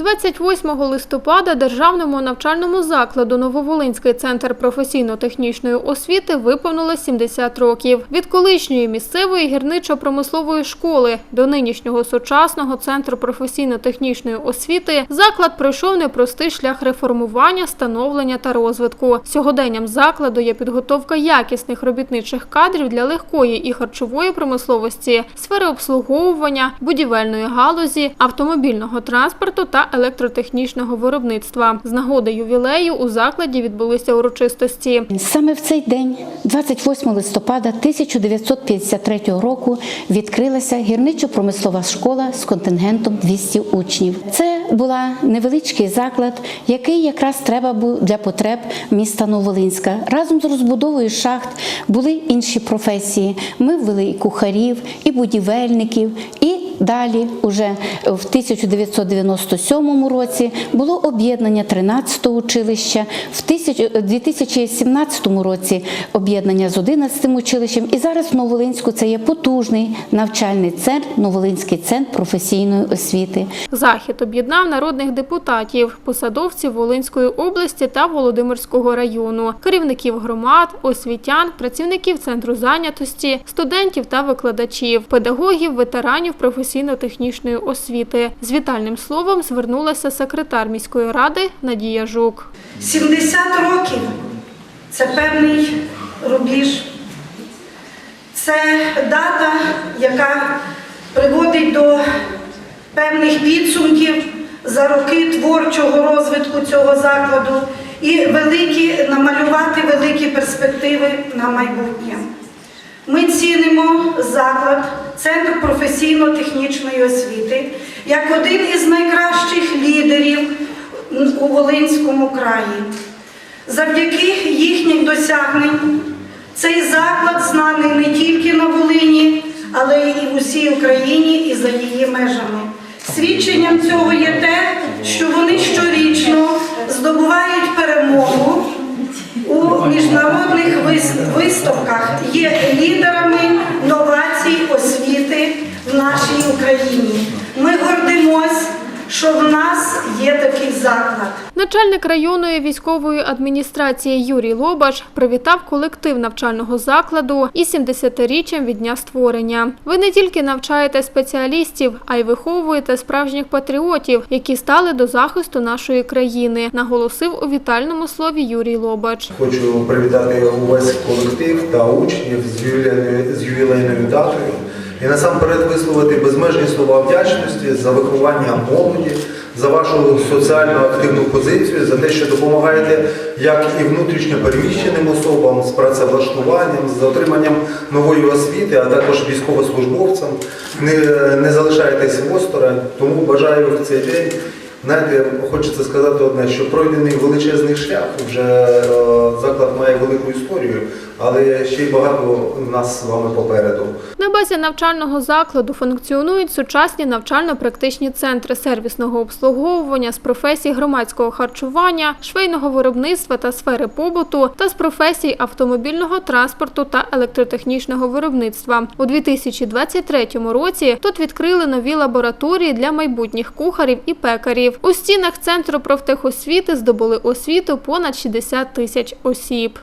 28 листопада державному навчальному закладу Нововолинський центр професійно-технічної освіти виповнило 70 років. Від колишньої місцевої гірничо-промислової школи до нинішнього сучасного центру професійно-технічної освіти заклад пройшов непростий шлях реформування, становлення та розвитку. Сьогоденням закладу є підготовка якісних робітничих кадрів для легкої і харчової промисловості, сфери обслуговування, будівельної галузі, автомобільного транспорту та електротехнічного виробництва. З нагоди ювілею у закладі відбулися урочистості. Саме в цей день, 28 листопада 1953 року, відкрилася гірничо-промислова школа з контингентом 200 учнів. Це була невеличкий заклад, який якраз треба був для потреб міста Новолинська. Разом з розбудовою шахт були інші професії. Ми ввели і кухарів, і будівельників, і Далі, уже в 1997 році, було об'єднання 13-го училища, в 1000 2017 році об'єднання з 11-м училищем. І зараз в Новолинську це є потужний навчальний центр, Новолинський центр професійної освіти. Захід об'єднав народних депутатів, посадовців Волинської області та Володимирського району, керівників громад, освітян, працівників центру зайнятості, студентів та викладачів, педагогів, ветеранів професійно-технічної освіти. З вітальним словом звернулася секретар міської ради Надія Жук. 70 років це певний рубіж. Це дата, яка приводить до певних підсумків за роки творчого розвитку цього закладу і великі, намалювати великі перспективи на майбутнє. Ми цінимо заклад, Центр професійно-технічної освіти як один із найкращих лідерів у Волинському краї. Завдяки їхніх досягнень цей заклад знаний не тільки на Волині, але й в усій Україні і за її межами. Свідченням цього є те, що вони щорічно виставках, є лідерами новацій освіти в нашій Україні. Ми гордимось, що в нас є такий заклад. Начальник районної військової адміністрації Юрій Лобаш привітав колектив навчального закладу із 70-річчям від дня створення. Ви не тільки навчаєте спеціалістів, а й виховуєте справжніх патріотів, які стали до захисту нашої країни, наголосив у вітальному слові Юрій Лобач. Хочу привітати увесь колектив та учнів з ювілейною датою і насамперед висловити безмежні слова вдячності за виховання молоді, за вашу соціально активну позицію, за те, що допомагаєте як і внутрішньо переміщеним особам з працевлаштуванням, з отриманням нової освіти, а також військовослужбовцям. Не, не залишайтесь осторонь, тому бажаю в цей день. Знаєте, хочеться сказати одне, що пройдений величезний шлях, вже е, заклад має велику історію, але ще й багато нас з вами попереду. На базі навчального закладу функціонують сучасні навчально-практичні центри сервісного обслуговування з професій громадського харчування, швейного виробництва та сфери побуту та з професій автомобільного транспорту та електротехнічного виробництва. У 2023 році тут відкрили нові лабораторії для майбутніх кухарів і пекарів. У стінах центру профтехосвіти здобули освіту понад 60 тисяч осіб.